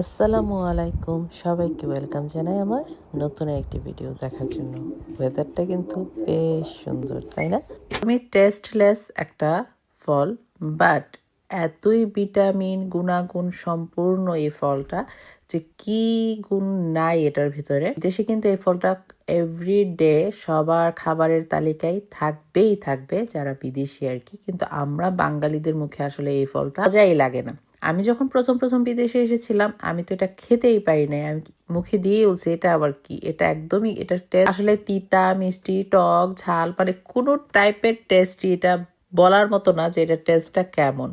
আসসালামু আলাইকুম। সবাইকে ওয়েলকাম জানাই আমার নতুন একটি ভিডিও দেখার জন্য। ওয়েদারটা কিন্তু বেশ সুন্দর, তাই না? আমি টেস্টলেস একটা ফল বাট এতই ভিটামিন গুণাগুণ সম্পূর্ণ এই ফলটা যে কি গুণ নাই এটার ভিতরে। দেশে কিন্তু এই ফলটা এভরি ডে সবার খাবারের তালিকায় থাকবেই থাকবে, যারা বিদেশি আর কি। কিন্তু আমরা বাঙালিদের মুখে আসলে এই ফলটা মজাই লাগে না। আমি যখন প্রথম প্রথম বিদেশে এসেছিলাম, আমি তো এটা খেতেই পারি নাই। আমি মুখে দিয়ে বলছি, এটা আবার কি? এটা একদমই, এটা টেস্ট আসলে তিতা, মিষ্টি, টক, ঝাল মানে কোনো টাইপের টেস্টই এটা বলার মতো না যে এটা টেস্টটা কেমন।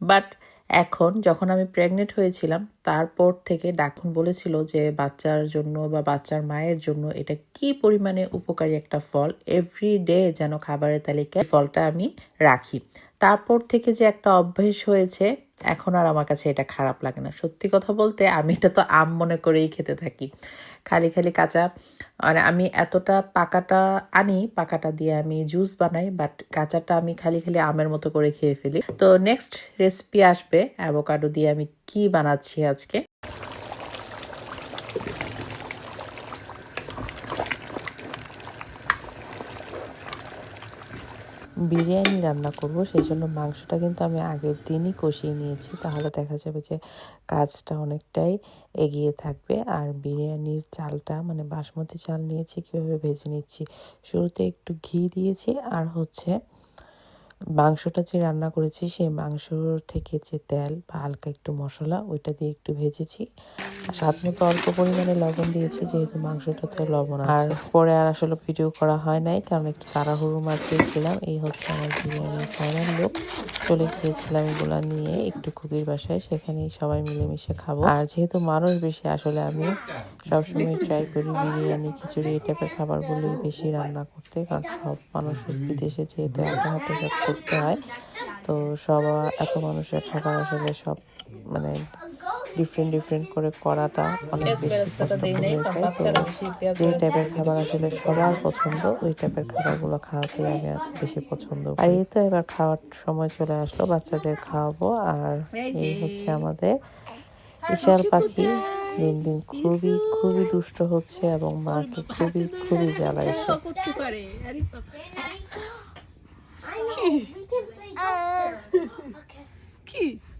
বাট এখন যখন আমি প্রেগনেন্ট হয়েছিলাম, তারপর থেকে ডাক্তার বলেছিল যে বাচ্চার জন্য বা বাচ্চার মায়ের জন্য এটা কি পরিমাণে উপকারী একটা ফল এভরি ডে যেন খাবারের তালিকায় ফলটা আমি রাখি। তারপর থেকে যে একটা অভ্যেস হয়েছে এখন আর আমার কাছে এটা খারাপ লাগে না। সত্যি কথা বলতে আমি এটা তো আম মনে করেই খেতে থাকি। খালি খালি কাঁচা। মানে আমি এতটা পাকাটা আনি, পাকাটা দিয়ে আমি জুস বানাই বাট কাঁচাটা আমি খালি খালি আমের মতো করে খেয়ে ফেলি। তো নেক্সট রেসিপি আসবে অ্যাভোকাডো দিয়ে আমি কি বানাচ্ছি আজকে? বিরিয়ানি রান্না করব সেই জন্য মাংসটা কিন্তু আমি আগের দিনই কষিয়ে নিয়েছি। তাহলে দেখা যাবে যে কাজটা অনেকটাই এগিয়ে থাকবে। আর বিরিয়ানির চালটা মানে বাসমতি চাল নিয়েছি, কীভাবে ভেজে নিচ্ছি, শুরুতে একটু ঘি দিয়েছি। আর হচ্ছে মাংসটা যে রান্না করেছি, সেই মাংসর থেকে যে তেল বা হালকা একটু মশলা, ওইটা দিয়ে একটু ভেজেছি। স্বাদ মতো অল্প পরিমাণে লবণ দিয়েছি যেহেতু মাংসটা তো লবণ আর পরে আর আসলে ভিডিও করা হয় নাই কারণ একটু তাড়াহুড়ো মাছিয়েছিলাম এই হচ্ছে আমার বিরিয়ানির ফাইনাল লুক চলে গিয়েছিলাম এগুলো নিয়ে একটু খুকির বাসায় সেখানেই সবাই মিলেমিশে খাব। আর যেহেতু মানুষ বেশি আসলে আমি সবসময় ট্রাই করি বিরিয়ানি খিচুড়ি এই টাইপের খাবারগুলোই বেশি রান্না করতে কারণ সব মানুষের বিদেশে যেহেতু একা হাতে সব করতে হয় তো সবার এত মানুষের খাবার আসলে সব মানে ডিফারেন্ট ডিফারেন্ট করে করাটা অনেক বেশি কষ্টকর হয়ে যায়। তো যে টাইপের খাবার আসলে সবার পছন্দ ওই টাইপের খাবারগুলো খাওয়াতে আমি বেশি পছন্দ করি। আর এই তো এবার খাওয়ার সময় চলে আসলো বাচ্চাদের খাওয়াবো। আর এই হচ্ছে আমাদের বিশাল পাখি। দিন দিন খুবই খুবই দুষ্ট হচ্ছে এবং মাকে খুবই খুবই জ্বালাইছে করতে পারে কি? মার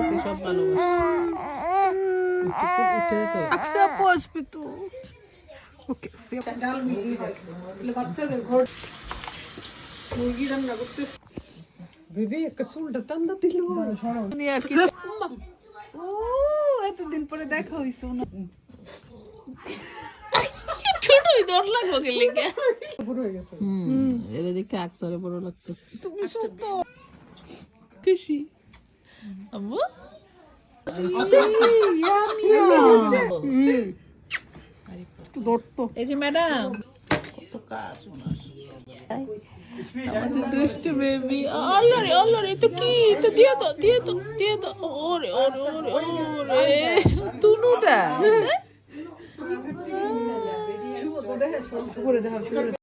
সাথে সব ভালোবাসে। আচ্ছা বসবি তো। ওকে বাচ্চাদের ঘর মুরগি রান্না করতে বেবি একটা চুলটা টান্দা দিল। ও এতদিন পরে দেখা হইছে না ছোটই দর লাগবো বড় হয়ে গেছে। হুম এর দিকে আকসারে বড় লাগছে তুমি সত্য। খুশি। আম্মু এই যে ম্যাডাম আমাদের দুষ্ট বেবি আল্লাহ রে আল্লাহ রে তো কি তো দিয়ে দাও দিয়ে দাও দিয়ে দাও ওরে ওরে ওরে ওরে তুনুটা